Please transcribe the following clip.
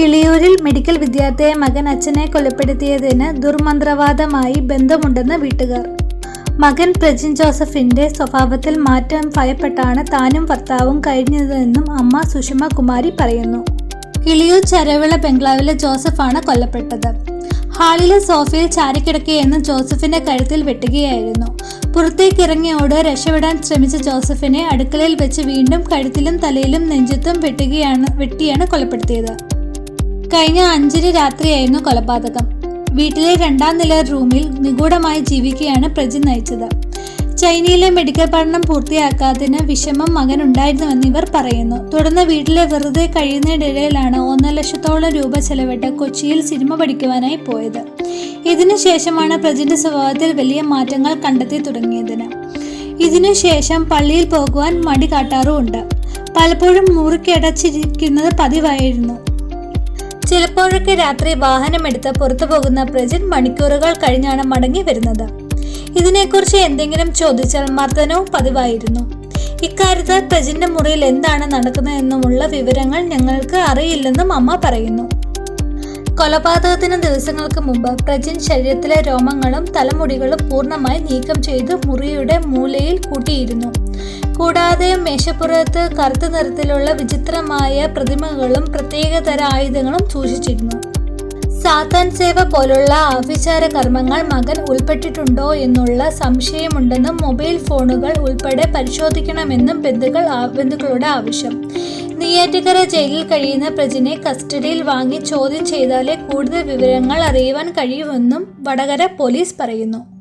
കിളിയൂരിൽ medical വിദ്യാർത്ഥിയെ മകൻ അച്ഛനെ കൊലപ്പെടുത്തിയതിന് ദുർമന്ത്രവാദമായി ബന്ധമുണ്ടെന്ന് വീട്ടുകാർ. മകൻ പ്രജിൻ ജോസഫിന്റെ സ്വഭാവത്തിൽ മാറ്റം ഭയപ്പെട്ടാണ് താനും ഭർത്താവും കഴിഞ്ഞതെന്നും അമ്മ സുഷമ കുമാരി പറയുന്നു. കിളിയൂർ ചരവിള ബംഗ്ലാവിലെ ജോസഫാണ് കൊല്ലപ്പെട്ടത്. ഹാളിലെ സോഫയിൽ ചാരിക്കിടക്കുകയെന്ന് ജോസഫിന്റെ കഴുത്തിൽ വെട്ടുകയായിരുന്നു. പുറത്തേക്കിറങ്ങിയോട് രക്ഷപ്പെടാൻ ശ്രമിച്ച ജോസഫിനെ അടുക്കളയിൽ വെച്ച് വീണ്ടും കഴുത്തിലും തലയിലും നെഞ്ചത്തും വെട്ടുകയാണ് വെട്ടിയാണ് കൊലപ്പെടുത്തിയത്. കഴിഞ്ഞ അഞ്ചിന് രാത്രിയായിരുന്നു കൊലപാതകം. വീട്ടിലെ രണ്ടാം നില റൂമിൽ നിഗൂഢമായി ജീവിക്കുകയാണ് പ്രജി നയിച്ചത്. ചൈനയിലെ മെഡിക്കൽ പഠനം പൂർത്തിയാക്കാത്തതിന് വിഷമം മകൻ ഉണ്ടായിരുന്നുവെന്ന് ഇവർ പറയുന്നു. തുടർന്ന് വീട്ടിലെ വെറുതെ കഴിയുന്നതിനിടയിലാണ് ഒന്നര ലക്ഷത്തോളം രൂപ ചെലവിട്ട് കൊച്ചിയിൽ സിനിമ പഠിക്കുവാനായി പോയത്. ഇതിനുശേഷമാണ് പ്രജിന്റെ സ്വഭാവത്തിൽ വലിയ മാറ്റങ്ങൾ കണ്ടെത്തി തുടങ്ങിയതിന്. ഇതിനുശേഷം പള്ളിയിൽ പോകുവാൻ മടി കാട്ടാറുമുണ്ട്. പലപ്പോഴും മുറിക്കടച്ചിരിക്കുന്നത് പതിവായിരുന്നു. ചിലപ്പോഴൊക്കെ രാത്രി വാഹനമെടുത്ത് പുറത്തു പോകുന്ന പ്രജൻ മണിക്കൂറുകൾ കഴിഞ്ഞാണ് മടങ്ങി വരുന്നത്. ഇതിനെക്കുറിച്ച് എന്തെങ്കിലും ചോദിച്ചാൽ മർദ്ദനവും പതിവായിരുന്നു. ഇക്കാര്യത്തിൽ പ്രജിന്റെ മുറിയിൽ എന്താണ് നടക്കുന്നതെന്നുമുള്ള വിവരങ്ങൾ ഞങ്ങൾക്ക് അറിയില്ലെന്നും അമ്മ പറയുന്നു. കൊലപാതകത്തിന് ദിവസങ്ങൾക്ക് മുമ്പ് പ്രജിൻ ശരീരത്തിലെ രോമങ്ങളും തലമുടികളും പൂർണമായി നീക്കം ചെയ്ത് മുറിയുടെ മൂലയിൽ കൂട്ടിയിരുന്നു. കൂടാതെ മേശപ്പുറത്ത് കറുത്ത നിറത്തിലുള്ള വിചിത്രമായ പ്രതിമകളും പ്രത്യേകതര ആയുധങ്ങളും സൂക്ഷിച്ചിരുന്നു. സാത്താൻ സേവ പോലുള്ള ആഭിചാര കർമ്മങ്ങൾ മകൻ ഉൾപ്പെട്ടിട്ടുണ്ടോ എന്നുള്ള സംശയമുണ്ടെന്നും മൊബൈൽ ഫോണുകൾ ഉൾപ്പെടെ പരിശോധിക്കണമെന്നും ബന്ധുക്കൾ ബന്ധുക്കളുടെ ആവശ്യം. നെയ്യാറ്റിക്കര ജയിലിൽ കഴിയുന്ന പ്രജിനെ കസ്റ്റഡിയിൽ വാങ്ങി ചോദ്യം ചെയ്താലേ കൂടുതൽ വിവരങ്ങൾ അറിയുവാൻ കഴിയുമെന്നും വടകര പോലീസ് പറയുന്നു.